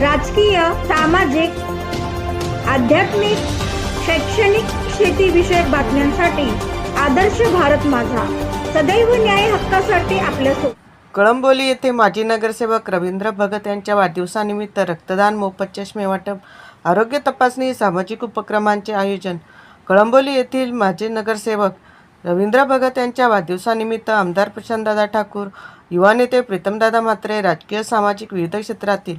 राजकीय सामाजिक आध्यात्मिक शैक्षणिक शेतीविषयक बातम्यांसाठी आदर्श भारत माझा. सदैव न्याय हक्कासाठी आपल्यासोबत कळंबोली येथे माजी नगरसेवक रवींद्र भगत यांच्या वाढदिवसानिमित्त रक्तदान मोफत चष्मे वाटप आरोग्य तपासणी सामाजिक उपक्रमांचे आयोजन. कळंबोली येथील माजी नगरसेवक रवींद्र भगत यांच्या वाढदिवसानिमित्त आमदार प्रशांतदादा ठाकूर युवा नेते प्रीतमदादा म्हात्रे राजकीय सामाजिक विविध क्षेत्रातील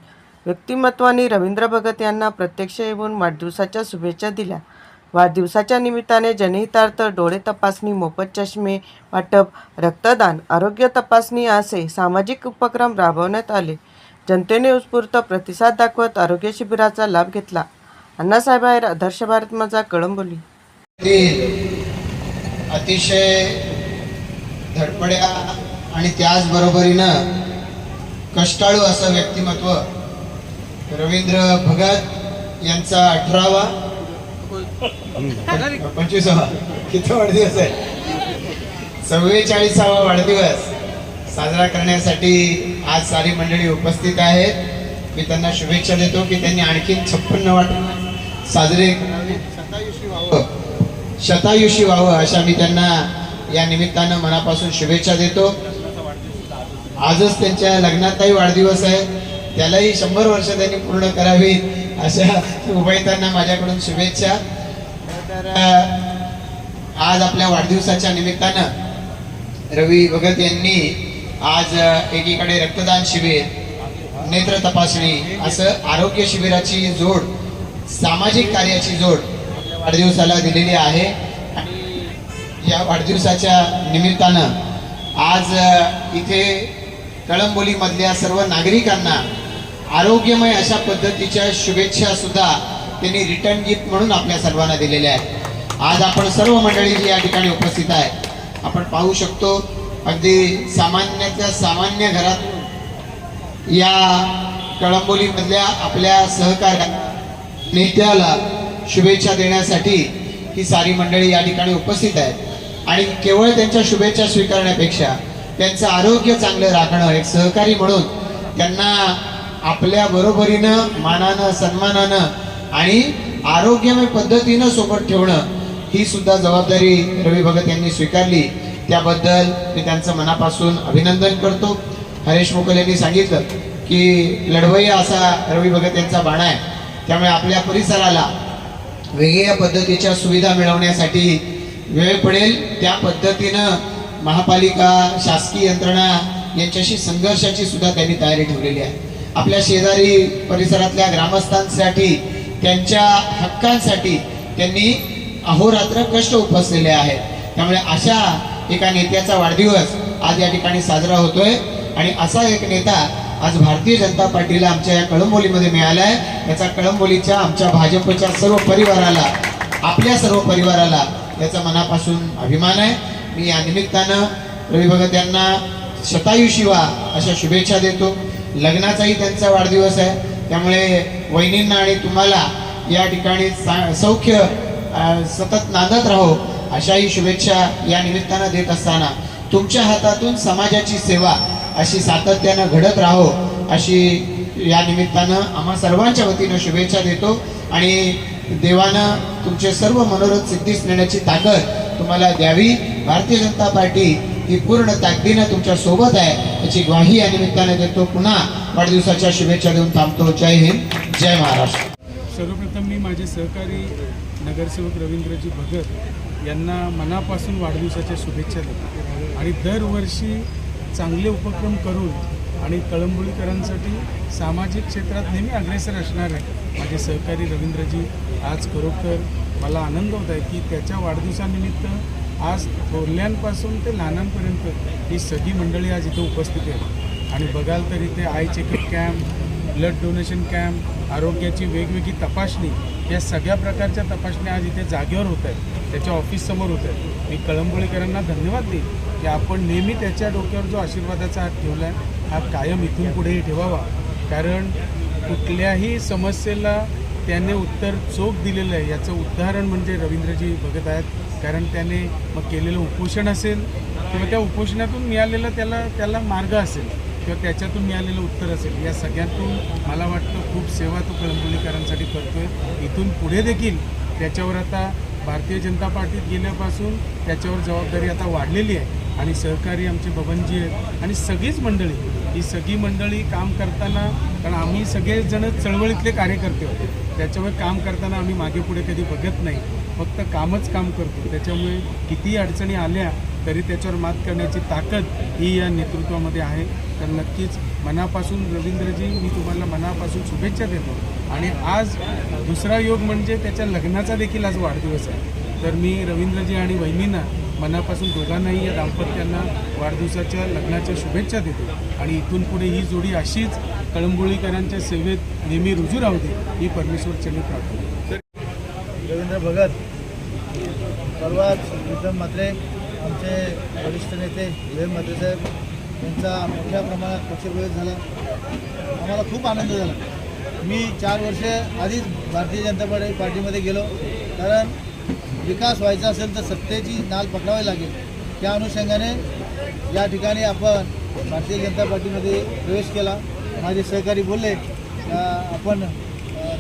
व्यक्तिमत्वाने रवींद्र भगत यांना प्रत्यक्ष येऊन वाढदिवसाच्या शुभेच्छा दिल्या. वाढदिवसाच्या निमित्ताने जनहितार्थ डोळे तपासणी मोफत चष्मे वाटप रक्तदान आरोग्य तपासणी असे सामाजिक उपक्रम राबवण्यात आले. जनतेने उत्स्फूर्त प्रतिसाद दाखवत आरोग्य शिबिराचा लाभ घेतला. अण्णासाहेब आहेर आदर्श भारत माझा कळंबोली. अतिशय धडपड्या आणि त्याचबरोबरीनं कष्टाळू असं व्यक्तिमत्व रवींद्र भगत यांचा अठरावा. पंचवीसावा. किती वाढदिवस आहे? चव्वेचाळीसावा वाढदिवस साजरा करण्यासाठी आज सारी मंडळी उपस्थित आहेत. मी त्यांना शुभेच्छा देतो की त्यांनी आणखीन छप्पन्न वाट साजरे शतायुषी व्हावं शतायुषी व्हावं अशा मी त्यांना या निमित्तानं मनापासून शुभेच्छा देतो. आजच त्यांच्या लग्नातही वाढदिवस आहे. त्यालाही शंभर वर्ष त्यांनी पूर्ण करावी अशा उभयतांना माझ्याकडून शुभेच्छा. तर आज आपल्या वाढदिवसाच्या निमित्तानं रवी भगत यांनी आज एकीकडे रक्तदान शिबिर नेत्र तपासणी असं आरोग्य शिबिराची जोड सामाजिक कार्याची जोड वाढदिवसाला दिलेली आहे. आणि या वाढदिवसाच्या निमित्तानं आज इथे कळंबोलीमधल्या सर्व नागरिकांना आरोग्यमय अशा पद्धतीच्या शुभेच्छा सुद्धा त्यांनी रिटर्न गिफ्ट म्हणून आपल्या सर्वांना दिलेल्या आहेत. आज आपण सर्व मंडळी जी या ठिकाणी उपस्थित आहे आपण पाहू शकतो अगदी सामान्याच्या सामान्य घरात या कळंबोलीमधल्या आपल्या सहकार्या नेत्याला शुभेच्छा देण्यासाठी ही सारी मंडळी या ठिकाणी उपस्थित आहेत. आणि केवळ त्यांच्या शुभेच्छा स्वीकारण्यापेक्षा त्यांचं आरोग्य चांगलं राखणं एक सहकारी म्हणून त्यांना आपल्या बरोबरीनं मानानं सन्मानानं आणि आरोग्यमय पद्धतीनं सोबत ठेवणं ही सुद्धा जबाबदारी रवी भगत यांनी स्वीकारली. त्याबद्दल मी त्यांचं मनापासून अभिनंदन करतो. हरेश मोकल यांनी सांगितलं की लढवय्या असा रवी भगत यांचा बाणा आहे. त्यामुळे आपल्या परिसराला वेगळ्या पद्धतीच्या सुविधा मिळवण्यासाठी वेळ पडेल. त्या पद्धतीनं महापालिका शासकीय यंत्रणा यांच्याशी संघर्षाची सुद्धा त्यांनी तयारी ठेवलेली आहे. आपल्या शेजारी परिसरातल्या ग्रामस्थांसाठी त्यांच्या हक्कांसाठी त्यांनी अहोरात्र कष्ट उपसलेले आहेत. त्यामुळे अशा एका नेत्याचा वाढदिवस आज या ठिकाणी साजरा होतोय. आणि असा एक नेता आज भारतीय जनता पार्टीला आमच्या या कळंबोलीमध्ये मिळाला आहे याचा कळंबोलीच्या आमच्या भाजपच्या सर्व परिवाराला आपल्या सर्व परिवाराला याचा मनापासून अभिमान आहे. मी या निमित्तानं रवी भगत यांना शतायुषी अशा शुभेच्छा देतो. लग्नाचाही त्यांचा वाढदिवस आहे. त्यामुळे वहिनींना आणि तुम्हाला या ठिकाणी सा- सौख्य सतत नांदत राहो अशाही शुभेच्छा या निमित्तानं देत असताना तुमच्या हातातून समाजाची सेवा अशी सातत्यानं घडत राहो अशी या निमित्तानं आम्हा सर्वांच्या वतीनं शुभेच्छा देतो. आणि देवानं तुमचे सर्व मनोरथ सिद्धीस नेण्याची ताकद तुम्हाला द्यावी. भारतीय जनता पार्टी ही पूर्ण ताकदीनं तुमच्यासोबत आहे. याची ग्वाही या निमित्ताने देतो. पुन्हा वाढदिवसाच्या शुभेच्छा देऊन थांबतो. जय हिंद. जय महाराष्ट्र. सर्वप्रथम मी माझे सहकारी नगरसेवक रवींद्रजी भगत यांना मनापासून वाढदिवसाच्या शुभेच्छा देतो. आणि दरवर्षी चांगले उपक्रम करून आणि कळंबुळीकरांसाठी सामाजिक क्षेत्रात नेहमी अग्रेसर असणार आहे माझे सहकारी रवींद्रजी आज खरोखर मला आनंद होत आहे की त्याच्या वाढदिवसानिमित्त आज थोरल्यांपासून ते लहानांपर्यंत ही सगळी मंडळी आज इथं उपस्थित आहे आणि बघाल तर इथे eye checkup camp blood donation camp आरोग्याची वेगवेगळी तपासणी या सगळ्या प्रकारच्या तपासण्या आज इथे जागेवर होत आहेत. त्याच्या ऑफिससमोर होत आहेत. मी कळंबोळीकरांना धन्यवाद देईन की आपण नेहमी त्याच्या डोक्यावर जो आशीर्वादाचा हात ठेवला आहे हा कायम इथून पुढेही ठेवावा. कारण कुठल्याही समस्येला त्याने उत्तर चोख दिलेलं आहे. याचं उदाहरण म्हणजे रवींद्रजी भगत आहेत. कारण त्याने मग केलेलं उपोषण असेल किंवा त्या उपोषणातून मिळालेलं त्याला त्याला मार्ग असेल किंवा त्याच्यातून मिळालेलं उत्तर असेल या सगळ्यातून मला वाटतं खूप सेवा तो कळंबोलीकरांसाठी आहे इथून पुढे देखील त्याच्यावर आता भारतीय जनता पार्टीत गेल्यापासून त्याच्यावर जबाबदारी आता वाढलेली आहे. आणि सहकारी आमचे बबनजी आहेत आणि सगळीच मंडळी ही सगळी मंडळी काम करताना कारण आम्ही सगळेजण चळवळीतले कार्यकर्ते होते. त्याच्यामुळे काम करताना आम्ही मागे पुढे कधी बघत नाही. फक्त कामच काम करतो. त्याच्यामुळे कितीही अडचणी आल्या तरी त्याच्यावर मात करण्याची ताकद ही या नेतृत्वामध्ये आहे. तर नक्कीच मनापासून रवींद्रजी मी तुम्हाला मनापासून शुभेच्छा देतो. आणि आज दुसरा योग म्हणजे त्याच्या लग्नाचा देखील आज वाढदिवस आहे. तर मी रवींद्रजी आणि वहिनींना मनापासून दोघांनाही या दाम्पत्यांना वाढदिवसाच्या लग्नाच्या शुभेच्छा देतो. आणि इथून पुढे ही जोडी अशीच कळंबोळीकरांच्या सेवेत नेहमी रुजू राहू दे ही परमेश्वर चरणी प्रार्थना रवींद्र भगत परवाच विक्रम म्हात्रे आमचे वरिष्ठ नेते विवेक म्हात्रे साहेब यांचा मोठ्या प्रमाणात पक्षप्रवेश झाला. आम्हाला खूप आनंद झाला. मी चार वर्ष आधीच भारतीय जनता पार्टी पार्टीमध्ये गेलो. कारण विकास व्हायचा असेल तर सत्तेची नाल पकडावी लागेल. त्या अनुषंगाने या ठिकाणी आपण भारतीय जनता पार्टीमध्ये प्रवेश केला. माझे सहकारी बोलले आपण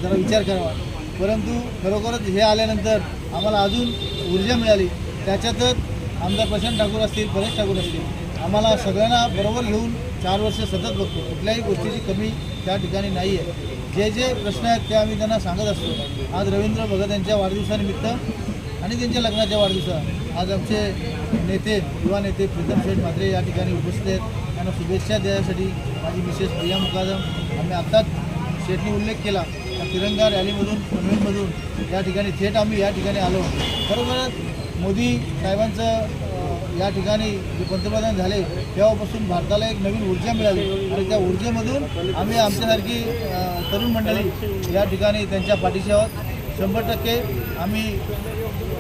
जरा विचार करावा. परंतु खरोखरच हे आल्यानंतर आम्हाला अजून ऊर्जा मिळाली. त्याच्यातच आमदार प्रशांत ठाकूर असतील परेश ठाकूर असतील आम्हाला सगळ्यांना बरोबर घेऊन चार वर्ष सतत बघतो. कुठल्याही गोष्टीची कमी त्या ठिकाणी नाही आहे जे जे प्रश्न आहेत ते आम्ही त्यांना सांगत असतो. आज रवींद्र भगत यांच्या वाढदिवसानिमित्त आणि त्यांच्या लग्नाच्या वाढदिवसा आज आमचे नेते युवा नेते प्रीतम शेठ म्हात्रे या ठिकाणी उपस्थित आहेत. त्यांना शुभेच्छा देण्यासाठी माझी मिसेस प्रिया मुकादम आम्ही आत्ताच शेठनी उल्लेख केला तिरंगा रॅलीमधून पनवेलमधून या ठिकाणी थेट आम्ही या ठिकाणी आलो. खरोखरच मोदी साहेबांचं या ठिकाणी जे पंतप्रधान झाले तेव्हापासून भारताला एक नवीन ऊर्जा मिळाली. आणि त्या ऊर्जेमधून आम्ही आमच्यासारखी तरुण मंडळी या ठिकाणी त्यांच्या पाठीशी आहोत. शंभर टक्के आम्ही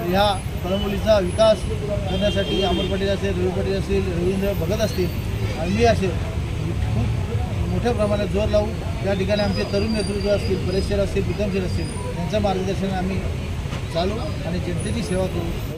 ह्या कळंबोलीचा विकास करण्यासाठी अमर पाटील असेल रवी पाटील असतील रवींद्र भगत असतील आणि मी असेल खूप मोठ्या प्रमाणात जोर लावू त्या ठिकाणी आमचे तरुण नेतृत्व असतील परेश असतील विक्रमशील असतील त्यांचं मार्गदर्शन आम्ही चालू आणि जनतेची सेवा करू.